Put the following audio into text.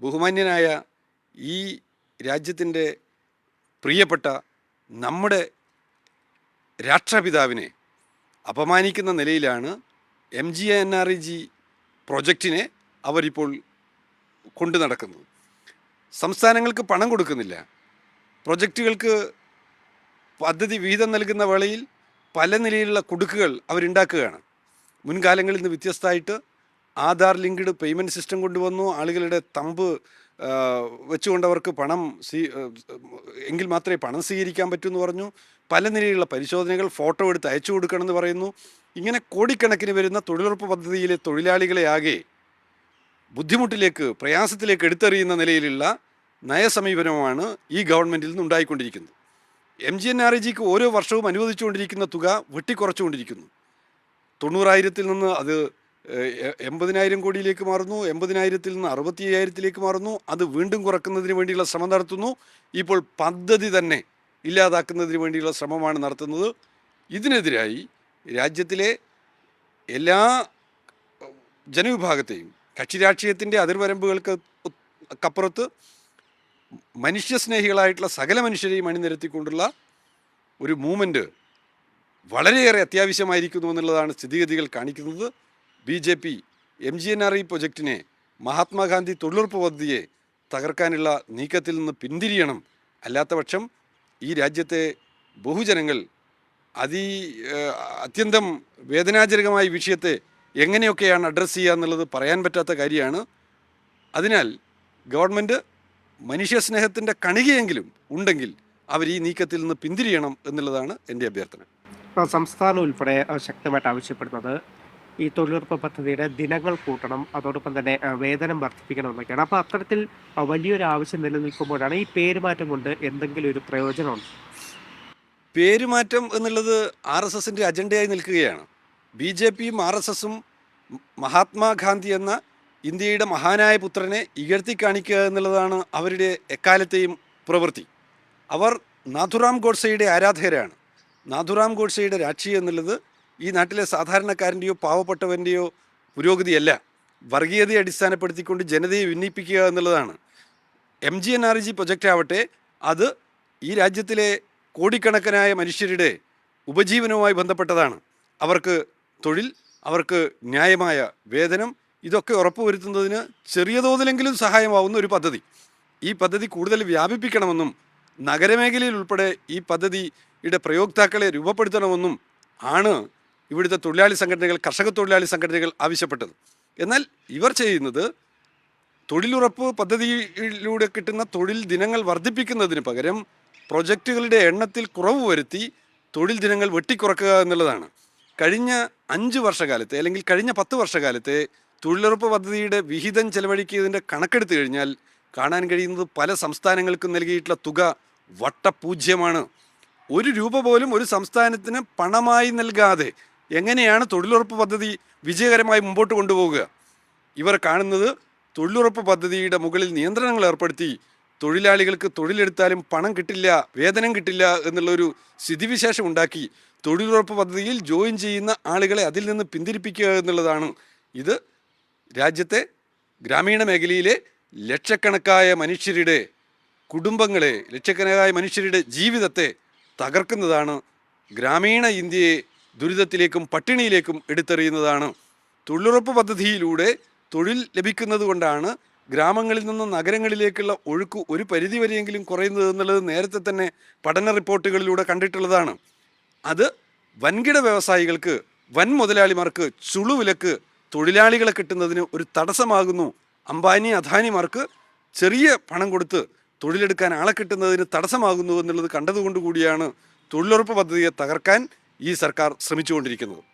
ബഹുമാന്യനായ ഈ രാജ്യത്തിന്റെ പ്രിയപ്പെട്ട നമ്മുടെ രാഷ്ട്രപിതാവിനെ അപമാനിക്കുന്ന നിലയിലാണ് M G N R E G പ്രൊജക്റ്റിനെ അവരിപ്പോൾ കൊണ്ടു നടക്കുന്നത്. സംസ്ഥാനങ്ങൾക്ക് പണം കൊടുക്കുന്നില്ല. പ്രൊജക്റ്റുകൾക്ക് പദ്ധതി വിഹിതം നൽകുന്ന വേളയിൽ പല നിലയിലുള്ള കുടുക്കുകൾ അവരുണ്ടാക്കുകയാണ്. മുൻകാലങ്ങളിൽ നിന്ന് വ്യത്യസ്തമായിട്ട് ആധാർ ലിങ്ക്ഡ് പേയ്മെന്റ് സിസ്റ്റം കൊണ്ടുവന്നു. ആളുകളുടെ തമ്പ് വെച്ചുകൊണ്ടവർക്ക് പണം സ്വീ എങ്കിൽ മാത്രമേ പണം സ്വീകരിക്കാൻ പറ്റൂ എന്ന് പറഞ്ഞു. പല നിലയിലുള്ള പരിശോധനകൾ ഫോട്ടോ എടുത്ത് അയച്ചു കൊടുക്കണമെന്ന് പറയുന്നു. ഇങ്ങനെ കോടിക്കണക്കിന് വരുന്ന തൊഴിലുറപ്പ് പദ്ധതിയിലെ തൊഴിലാളികളെ ആകെ ബുദ്ധിമുട്ടിലേക്ക് പ്രയാസത്തിലേക്ക് എടുത്തെറിയുന്ന നിലയിലുള്ള നയസമീപനമാണ് ഈ ഗവൺമെന്റിൽ നിന്ന് ഉണ്ടായിക്കൊണ്ടിരിക്കുന്നത്. M G N R E ജിക്ക് ഓരോ വർഷവും അനുവദിച്ചുകൊണ്ടിരിക്കുന്ന തുക വെട്ടിക്കുറച്ചുകൊണ്ടിരിക്കുന്നു. തൊണ്ണൂറായിരത്തിൽ നിന്ന് അത് എൺപതിനായിരം കോടിയിലേക്ക് മാറുന്നു. എൺപതിനായിരത്തിൽ നിന്ന് അറുപത്തി അയ്യായിരത്തിലേക്ക് മാറുന്നു. അത് വീണ്ടും കുറക്കുന്നതിന് വേണ്ടിയുള്ള ശ്രമം നടത്തുന്നു. ഇപ്പോൾ പദ്ധതി തന്നെ ഇല്ലാതാക്കുന്നതിന് വേണ്ടിയുള്ള ശ്രമമാണ് നടത്തുന്നത്. ഇതിനെതിരായി രാജ്യത്തിലെ എല്ലാ ജനവിഭാഗത്തെയും കക്ഷി രാഷ്ട്രീയത്തിന്റെ അതിർവരമ്പുകൾക്ക് അപ്പുറത്ത് മനുഷ്യസ്നേഹികളായിട്ടുള്ള സകല മനുഷ്യരെയും അണിനിരത്തിക്കൊണ്ടുള്ള ഒരു മൂവ്മെന്റ് വളരെയേറെ അത്യാവശ്യമായിരിക്കുന്നു എന്നുള്ളതാണ് സ്ഥിതിഗതികൾ കാണിക്കുന്നത്. B J P M G N R E പ്രൊജക്റ്റിനെ മഹാത്മാഗാന്ധി തൊഴിലുറപ്പ് പദ്ധതിയെ തകർക്കാനുള്ള നീക്കത്തിൽ നിന്ന് പിന്തിരിയണം. അല്ലാത്തപക്ഷം ഈ രാജ്യത്തെ ബഹുജനങ്ങൾ അതി അത്യന്തം വേദനാജനകമായ വിഷയത്തെ എങ്ങനെയൊക്കെയാണ് അഡ്രസ്സ് ചെയ്യുക എന്നുള്ളത് പറയാൻ പറ്റാത്ത കാര്യമാണ്. അതിനാൽ ഗവൺമെന്റ് മനുഷ്യസ്നേഹത്തിന്റെ കണികയെങ്കിലും ഉണ്ടെങ്കിൽ അവർ ഈ നീക്കത്തിൽ നിന്ന് പിന്തിരിയണം എന്നുള്ളതാണ് എന്റെ അഭ്യർത്ഥന. സംസ്ഥാനം ഉൾപ്പെടെ ശക്തമായിട്ട് ആവശ്യപ്പെടുന്നത് ഈ തൊഴിലുറപ്പ് പദ്ധതിയുടെ ദിനങ്ങൾ കൂട്ടണം. അതോടൊപ്പം തന്നെ വേതനം വർദ്ധിപ്പിക്കണം എന്നൊക്കെയാണ്. അപ്പോൾ അത്തരത്തിൽ വലിയൊരു ആവശ്യം നിലനിൽക്കുമ്പോഴാണ് ഈ പേരുമാറ്റം കൊണ്ട് എന്തെങ്കിലും ഒരു പ്രയോജനമുണ്ട് പേരുമാറ്റം എന്നുള്ളത് ആർ എസ് എസിന്റെ അജണ്ടയായി നിൽക്കുകയാണ്. ബി ജെ പിയും ആർ എസ് എസും മഹാത്മാഗാന്ധി എന്ന ഇന്ത്യയുടെ മഹാനായ പുത്രനെ ഇകഴ്ത്തി കാണിക്കുക എന്നുള്ളതാണ് അവരുടെ എക്കാലത്തെയും പ്രവൃത്തി. അവർ നാഥുറാം ഗോഡ്സെയുടെ ആരാധകരാണ്. നാഥുറാം ഗോഡ്സെയുടെ രാക്ഷി എന്നുള്ളത് ഈ നാട്ടിലെ സാധാരണക്കാരന്റെയോ പാവപ്പെട്ടവന്റെയോ പുരോഗതിയല്ല. വർഗീയതയെ അടിസ്ഥാനപ്പെടുത്തിക്കൊണ്ട് ജനതയെ ഉന്നയിപ്പിക്കുക എന്നുള്ളതാണ്. M G N R G project ആവട്ടെ അത് ഈ രാജ്യത്തിലെ കോടിക്കണക്കിനായ മനുഷ്യരുടെ ഉപജീവനവുമായി ബന്ധപ്പെട്ടതാണ്. അവർക്ക് തൊഴിൽ അവർക്ക് ന്യായമായ വേതനം ഇതൊക്കെ ഉറപ്പുവരുത്തുന്നതിന് ചെറിയ തോതിലെങ്കിലും സഹായമാവുന്ന ഒരു പദ്ധതി. ഈ പദ്ധതി കൂടുതൽ വ്യാപിപ്പിക്കണമെന്നും നഗരമേഖലയിൽ ഉൾപ്പെടെ ഈ പദ്ധതിയുടെ പ്രയോക്താക്കളെ രൂപപ്പെടുത്തണമെന്നും ആണ് ഇവിടുത്തെ തൊഴിലാളി സംഘടനകൾ കർഷക തൊഴിലാളി സംഘടനകൾ ആവശ്യപ്പെട്ടത്. എന്നാൽ ഇവർ ചെയ്യുന്നത് തൊഴിലുറപ്പ് പദ്ധതിയിലൂടെ കിട്ടുന്ന തൊഴിൽ ദിനങ്ങൾ വർദ്ധിപ്പിക്കുന്നതിന് പകരം പ്രൊജക്റ്റുകളുടെ എണ്ണത്തിൽ കുറവ് വരുത്തി തൊഴിൽ ദിനങ്ങൾ വെട്ടിക്കുറക്കുക എന്നുള്ളതാണ്. കഴിഞ്ഞ അഞ്ച് വർഷകാലത്തെ അല്ലെങ്കിൽ കഴിഞ്ഞ പത്ത് വർഷകാലത്തെ തൊഴിലുറപ്പ് പദ്ധതിയുടെ വിഹിതം ചെലവഴിക്കിയതിന്റെ കണക്കെടുത്തു കഴിഞ്ഞാൽ കാണാൻ കഴിയുന്നത് പല സംസ്ഥാനങ്ങൾക്കും നൽകിയിട്ടുള്ള തുക വട്ടപൂജ്യമാണ്. ഒരു രൂപ പോലും ഒരു സംസ്ഥാനത്തിന് പണമായി നൽകാതെ എങ്ങനെയാണ് തൊഴിലുറപ്പ് പദ്ധതി വിജയകരമായി മുമ്പോട്ട് കൊണ്ടുപോകുക ഇവർ കാണുന്നത് തൊഴിലുറപ്പ് പദ്ധതിയുടെ മുകളിൽ നിയന്ത്രണങ്ങൾ ഏർപ്പെടുത്തി തൊഴിലാളികൾക്ക് തൊഴിലെടുത്താലും പണം കിട്ടില്ല വേതനം കിട്ടില്ല എന്നുള്ളൊരു സ്ഥിതിവിശേഷം ഉണ്ടാക്കി തൊഴിലുറപ്പ് പദ്ധതിയിൽ ജോയിൻ ചെയ്യുന്ന ആളുകളെ അതിൽ നിന്ന് പിന്തിരിപ്പിക്കുക എന്നുള്ളതാണ്. ഇത് രാജ്യത്തെ ഗ്രാമീണ മേഖലയിലെ ലക്ഷക്കണക്കായ മനുഷ്യരുടെ കുടുംബങ്ങളെ ലക്ഷക്കണക്കായ മനുഷ്യരുടെ ജീവിതത്തെ തകർക്കുന്നതാണ് ഗ്രാമീണ ഇന്ത്യയെ ദുരിതത്തിലേക്കും പട്ടിണിയിലേക്കും എടുത്തെറിയുന്നതാണ്. തൊഴിലുറപ്പ് പദ്ധതിയിലൂടെ തൊഴിൽ ലഭിക്കുന്നത് കൊണ്ടാണ് ഗ്രാമങ്ങളിൽ നിന്ന് നഗരങ്ങളിലേക്കുള്ള ഒഴുക്ക് ഒരു പരിധിവരെയെങ്കിലും കുറയുന്നത് എന്നുള്ളത് നേരത്തെ തന്നെ പഠന റിപ്പോർട്ടുകളിലൂടെ കണ്ടിട്ടുള്ളതാണ്. അത് വൻകിട വ്യവസായികൾക്ക് വൻ മുതലാളിമാർക്ക് ചുളുവിലക്ക് തൊഴിലാളികളെ കിട്ടുന്നതിന് ഒരു തടസ്സമാകുന്നു. അംബാനി അദാനിമാർക്ക് ചെറിയ പണം കൊടുത്ത് തൊഴിലെടുക്കാൻ ആളെ കിട്ടുന്നതിന് തടസ്സമാകുന്നു എന്നുള്ളത് കണ്ടതുകൊണ്ടുകൂടിയാണ് തൊഴിലുറപ്പ് പദ്ധതിയെ തകർക്കാൻ ഈ സർക്കാർ ശ്രമിച്ചുകൊണ്ടിരിക്കുന്നത്